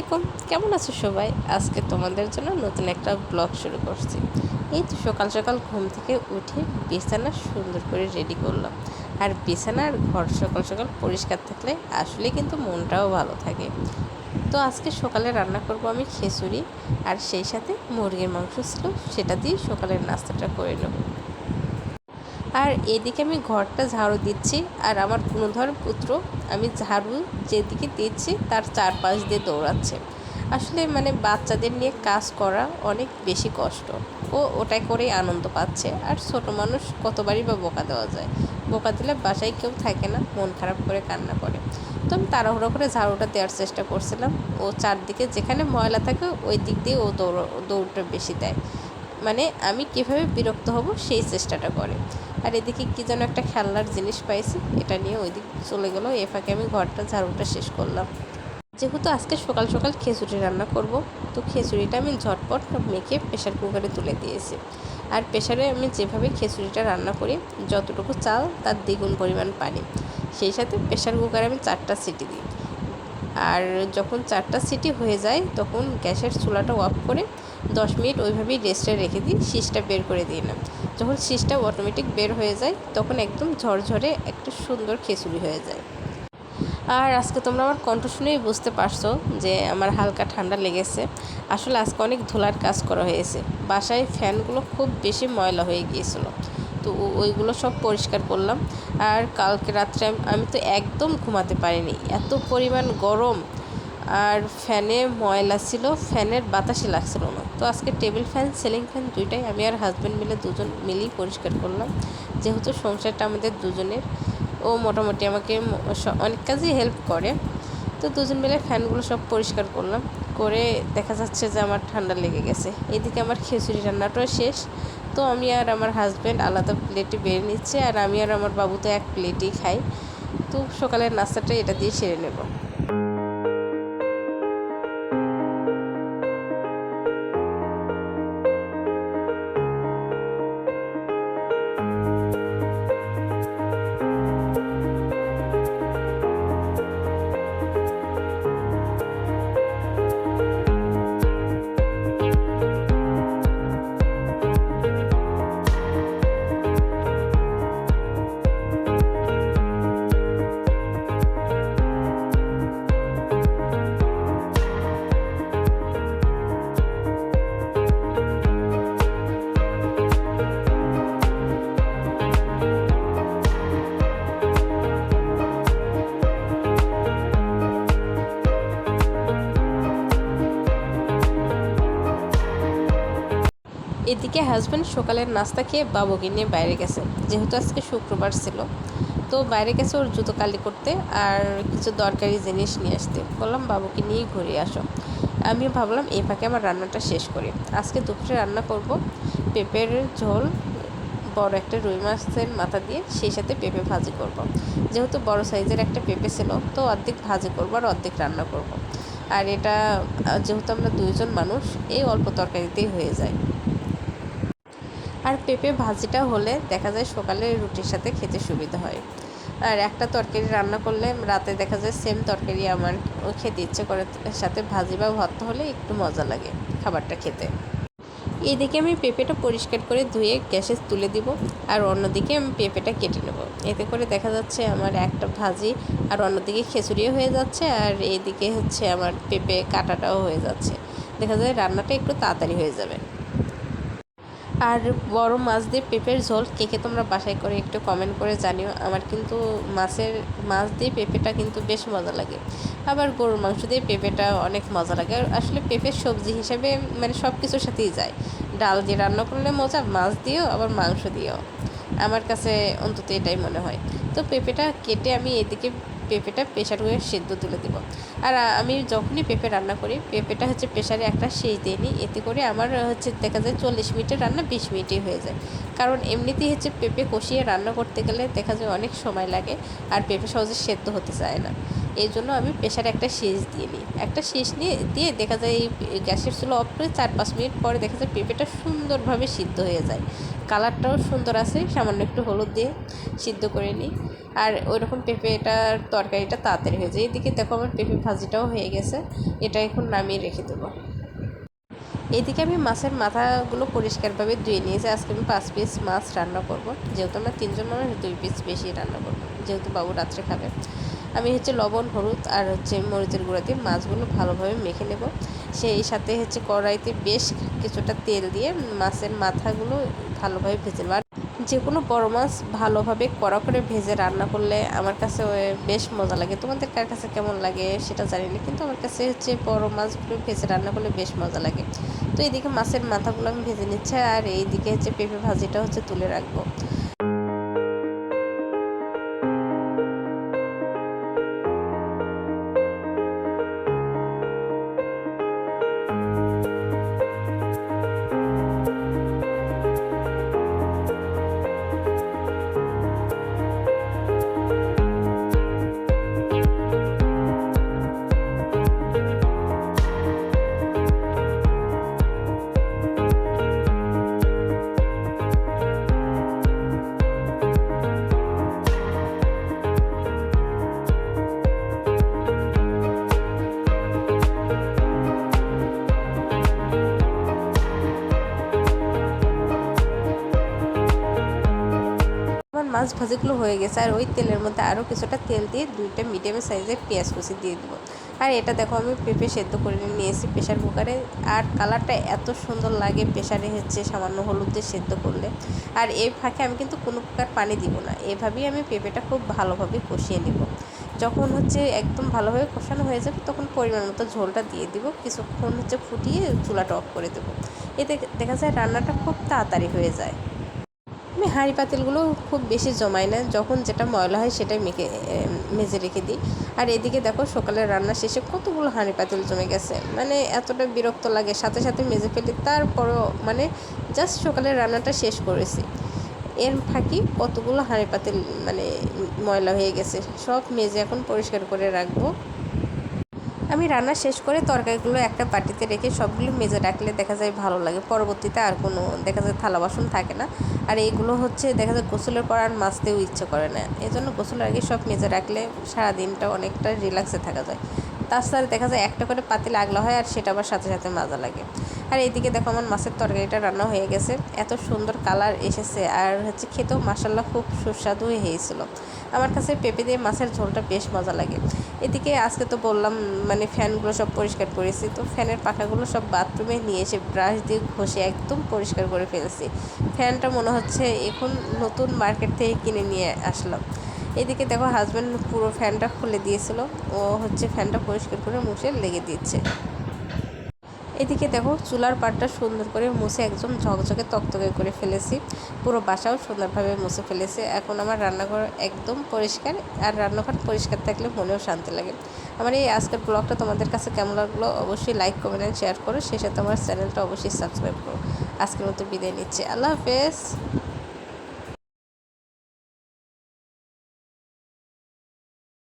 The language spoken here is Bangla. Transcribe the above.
আলাইকুম। কেমন আছো সবাই? আজকে তোমাদের জন্য নতুন একটা ব্লগ শুরু করছি। এই তো সকাল সকাল ঘুম থেকে উঠে বিছানা সুন্দর করে রেডি করলাম। আর বিছানার ঘর সকাল সকাল পরিষ্কার থাকলে আসলে কিন্তু মনটাও ভালো থাকে। তো আজকে সকালে রান্না করব আমি খিচুড়ি আর সেই সাথে মুরগির মাংস ছিল, সেটা দিয়ে সকালের নাস্তাটা করে নেব। আর এদিকে আমি ঘরটা ঝাড়ু দিচ্ছি, আর আমার গুণধর পুত্র, আমি ঝাড়ু যেদিকে দিচ্ছি তার চারপাশ দিয়ে দৌড়াচ্ছে। আসলে মানে বাচ্চাদের নিয়ে কাজ করা অনেক বেশি কষ্ট। ও ওটাই করেই আনন্দ পাচ্ছে। আর ছোট মানুষ কতবারই বা বোকা দেওয়া যায়। বোকা দিলে বাসায় কেউ থাকে না, মন খারাপ করে কান্না করে। তো আমি তাড়াহুড়ো করে ঝাড়ুটা দেওয়ার চেষ্টা করছিলাম। ও চারদিকে যেখানে ময়লা থাকে, ওই দিক দিয়ে ও দৌড়, দৌড়টা বেশি দেয়। মানে আমি কীভাবে বিরক্ত হব সেই চেষ্টাটা করে। আর এদিকে কী যেন একটা খেলনার জিনিস পাইছি, এটা নিয়ে ওই দিক চলে গেলো। এ ফাঁকে আমি ঘরটা, ঝাড়ুটা শেষ করলাম। যেহেতু আজকে সকাল সকাল খিচুড়ি রান্না করব, তো খিচুড়িটা আমি ঝটপট মেখে প্রেশার কুকারে তুলে দিয়েছি। আর প্রেশারে আমি যেভাবে খিচুড়িটা রান্না করি, যতটুকু চাল তার দ্বিগুণ পরিমাণ পানি। সেই সাথে প্রেশার কুকারে আমি চারটা সিটি দিই। আর যখন চারটা সিটি হয়ে যায়, তখন গ্যাসের চুলাটা অফ করে দশ মিনিট ওইভাবেই রেস্টে রেখে দিই শীষটা বের করে দিই না। যখন শীষটা অটোমেটিক বের হয়ে যায়, তখন একদম ঝরঝরে একটা সুন্দর খিচুড়ি হয়ে যায়। আর আজকে তোমরা আমার কণ্ঠ শুনেই বুঝতে পারছ যে আমার হালকা ঠান্ডা লেগেছে। আসলে আজকে অনেক ধুলার কাজ করা হয়েছে। বাসায় ফ্যানগুলো খুব বেশি ময়লা হয়ে গিয়েছিল। তো ওইগুলো সব পরিষ্কার করলাম। আর কালকে রাত্রে আমি তো একদম ঘুমাতে পারিনি। এত পরিমাণ গরম আর ফ্যানে ময়লা ছিল, ফ্যানের বাতাসে লাগছিল না। তো আজকে টেবিল ফ্যান, সিলিং ফ্যান দুইটাই আমি আর হাজব্যান্ড মিলে দুজন মিলেই পরিষ্কার করলাম। যেহেতু সংসারটা আমাদের দুজনের, ও মোটামুটি আমাকে অনেক কাজই হেল্প করে। তো দুজন মিলে ফ্যানগুলো সব পরিষ্কার করলাম। করে দেখা যাচ্ছে যে আমার ঠান্ডা লেগে গেছে। এদিকে আমার খিচুড়ি রান্নাটাও শেষ। তো আমি আর আমার হাজব্যান্ড আলাদা প্লেটে বেড়ে নিচ্ছে আর আমি আর আমার বাবু তো এক প্লেটই খাই। তো সকালের নাস্তাটা এটা দিয়ে সেরে নেব। এদিকে হাজব্যান্ড সকালের নাস্তা খেয়ে বাবুকে নিয়ে বাইরে গেছে। যেহেতু আজকে শুক্রবার ছিল, তো বাইরে গেছে ওর জুতো কালি করতে আর কিছু দরকারি জিনিস নিয়ে আসতে। বললাম, বাবুকে নিয়েই ঘুরে আসো। আমি ভাবলাম, এই ফাঁকে আমার রান্নাটা শেষ করি। আজকে দুপুরে রান্না করব পেঁপের ঝোল, বড় একটা রুই মাছের মাথা দিয়ে, সেই সাথে পেঁপে ভাজি করব। যেহেতু বড় সাইজের একটা পেঁপে ছিল, তো অর্ধেক ভাজি করব আর অর্ধেক রান্না করব। আর এটা, যেহেতু আমরা দুইজন মানুষ, এই অল্প তরকারিতেই হয়ে যায়। আর পেঁপে ভাজিটা হলে দেখা যায় সকালে রুটির সাথে খেতে সুবিধা হয়। আর একটা তরকারি রান্না করলে রাতে দেখা যায় সেম তরকারি আমার খেতে ইচ্ছে করে সাথে ভাজি বা ভর্তা হলে একটু মজা লাগে খাবারটা খেতে। এদিকে আমি পেঁপেটা পরিষ্কার করে ধুয়ে গ্যাসে তুলে দিব আর অন্যদিকে আমি পেঁপেটা কেটে নেব। এতে করে দেখা যাচ্ছে আমার একটা ভাজি আর অন্যদিকে খিচুড়িও হয়ে যাচ্ছে আর এইদিকে হচ্ছে আমার পেঁপে কাটাটাও হয়ে যাচ্ছে। দেখা যায় রান্নাটা একটু তাড়াতাড়ি হয়ে যাবে। আর বড় মাছ দিয়ে পেঁপের ঝোল কে কে তোমরা বাসায় করে একটু কমেন্ট করে জানিও। আমার কিন্তু মাছের, মাছ দিয়ে পেঁপেটা কিন্তু বেশ মজা লাগে। আবার গরুর মাংস দিয়ে পেঁপেটা অনেক মজা লাগে। আসলে পেঁপের সবজি হিসেবে মানে সব কিছুর সাথেই যায়। ডাল দিয়ে রান্না করলে মজা, মাছ দিয়েও আবার মাংস দিয়েও। আমার কাছে অন্তত এটাই মনে হয়। তো পেঁপেটা কেটে আমি এদিকে পেঁপেটা প্রেশার কুকারে সেদ্ধ তুলে দেব। আর আমি যখনই পেঁপে রান্না করি, পেঁপেটা হচ্ছে প্রেশারে একটা সেই দিয়ে নিই। এতে করে আমার হচ্ছে দেখা যায় চল্লিশ মিনিটের রান্না বিশ মিনিটেই হয়ে যায়। কারণ এমনিতেই হচ্ছে পেঁপে কষিয়ে রান্না করতে গেলে দেখা যায় অনেক সময় লাগে আর পেঁপে সহজে সেদ্ধ হতে চায় না। এই জন্য আমি প্রেশারে একটা শীষ দিয়ে নিই। একটা শীষ নিয়ে, দিয়ে দেখা যায় এই গ্যাসের চুলো অফ করে চার পাঁচ মিনিট পরে দেখা যায় পেঁপেটা সুন্দরভাবে সিদ্ধ হয়ে যায়। কালারটাও সুন্দর আছে, সামান্য একটু হলুদ দিয়ে সিদ্ধ করে নিই। আর ওই রকম পেঁপেটার তরকারিটা তাড়াতাড়ি হয়ে যায়। এদিকে দেখো আমার পেঁপে ভাজিটাও হয়ে গেছে, এটা এখন নামিয়ে রেখে দেবো। এইদিকে আমি মাছের মাথাগুলো পরিষ্কারভাবে ধুয়ে নিয়েছি। আজকে আমি পাঁচ পিস মাছ রান্না করব। যেহেতু আমরা তিনজন মানুষ, দুই পিস বেশি রান্না করব। যেহেতু বাবু রাত্রে খাবে। আমি হচ্ছে লবণ, হলুদ আর হচ্ছে মরিচের গুঁড়া দিয়ে মাছগুলো ভালোভাবে মেখে নেব। সেই সাথে হচ্ছে কড়াইতে বেশ কিছুটা তেল দিয়ে মাছের মাথাগুলো ভালোভাবে ভেজে নেব। যে কোনো বড় মাছ ভালোভাবে কড়া করে ভেজে রান্না করলে আমার কাছে বেশ মজা লাগে। তোমাদের কার কাছে কেমন লাগে সেটা জানি না, কিন্তু আমার কাছে হচ্ছে বড় মাছগুলো ভেজে রান্না করলে বেশ মজা লাগে। তো এইদিকে মাছের মাথাগুলো আমি ভেজে নিচ্ছি আর এইদিকে হচ্ছে পেঁপে ভাজিটা হচ্ছে তুলে রাখব। মাছ ভাজিগুলো হয়ে গেছে, আর ওই তেলের মধ্যে আরও কিছুটা তেল দিয়ে দুইটা মিডিয়ামের সাইজের পেঁয়াজ কুচি দিয়ে দেবো। আর এটা দেখো, আমি পেঁপে সেদ্ধ করে নিয়েছি প্রেশার কুকারে। আর কালারটা এত সুন্দর লাগে প্রেশারে হচ্ছে সামান্য হলুদ দিয়ে সেদ্ধ করলে। আর এই ফাঁকে আমি কিন্তু কোনো প্রকার পানি দিব না। এভাবেই আমি পেঁপেটা খুব ভালোভাবে কষিয়ে নেব। যখন হচ্ছে একদম ভালোভাবে কষানো হয়ে যাবে, তখন পরিমাণ মতো ঝোলটা দিয়ে দিব। কিছুক্ষণ হচ্ছে ফুটিয়ে চুলাটা অফ করে দেবো। এতে দেখা যায় রান্নাটা খুব তাড়াতাড়ি হয়ে যায়। আমি হাঁড়ি পাতিলগুলো খুব বেশি জমাই না। যখন যেটা ময়লা হয় সেটাই মেখে মেজে রেখে দিই। আর এদিকে দেখো সকালে রান্না শেষে কতগুলো হাঁড়ি পাতিল জমে গেছে। মানে এতটা বিরক্ত লাগে। সাথে সাথে মেজে ফেলি। তারপরও মানে জাস্ট সকালের রান্নাটা শেষ করেছি। এর ফাঁকি কতগুলো হাঁড়ি পাতিল মানে ময়লা হয়ে গেছে। সব মেজে এখন পরিষ্কার করে রাখব। আমি রান্না শেষ করে তরকারিগুলো একটা বাটিতে রেখে সবগুলো মেজে রাখলে দেখা যায় ভালো লাগে। পরবর্তীতে আর কোনো দেখা যায় থালা বাসন থাকে না। আর এইগুলো হচ্ছে দেখা যায় গোসলের পর আর মাছতেও ইচ্ছে করে না। এই জন্য গোসলের আগে সব মেজে রাখলে সারাদিনটা অনেকটা রিল্যাক্সে থাকা যায়। তাছাড়া দেখা যায় একটা করে পাতি লাগল হয় আর সেটা আবার সাথে সাথে মাজা লাগে। আর এইদিকে দেখো আমার মাছের তরকারিটা রান্না হয়ে গেছে। এত সুন্দর কালার এসেছে আর হচ্ছে খেতেও মাসাল্লাহ খুব সুস্বাদু হয়েছিল। আমার কাছে পেঁপে দিয়ে মাছের ঝোলটা বেশ মজা লাগে। এদিকে আজকে তো বললাম মানে ফ্যানগুলো সব পরিষ্কার করেছি। তো ফ্যানের পাখাগুলো সব বাথরুমে নিয়ে এসে ব্রাশ দিয়ে ঘষে একদম পরিষ্কার করে ফেলছি। ফ্যানটা মনে হচ্ছে এখন নতুন মার্কেট থেকে কিনে নিয়ে আসলাম। এদিকে দেখো হাজব্যান্ড পুরো ফ্যানটা খুলে দিয়েছিল। ও হচ্ছে ফ্যানটা পরিষ্কার করে মুছে লেগে দিচ্ছে। এদিকে দেখো চুলার পাটটা সুন্দর করে মুছে একদম ঝকঝকে তকতকে করে ফেলেছি। পুরো বাসাও সুন্দরভাবে মুছে ফেলেছে। এখন আমার রান্নাঘর একদম পরিষ্কার আর রান্নাঘর পরিষ্কার থাকলে মনেও শান্তি লাগে। আমার এই আজকের ব্লগটা তোমাদের কাছে কেমন লাগল অবশ্যই লাইক কমেন্ট অ্যান্ড শেয়ার করো। সে সাথে আমার চ্যানেলটা অবশ্যই সাবস্ক্রাইব করো। আজকের মতো বিদায় নিচ্ছে। আল্লাহ হাফেজ।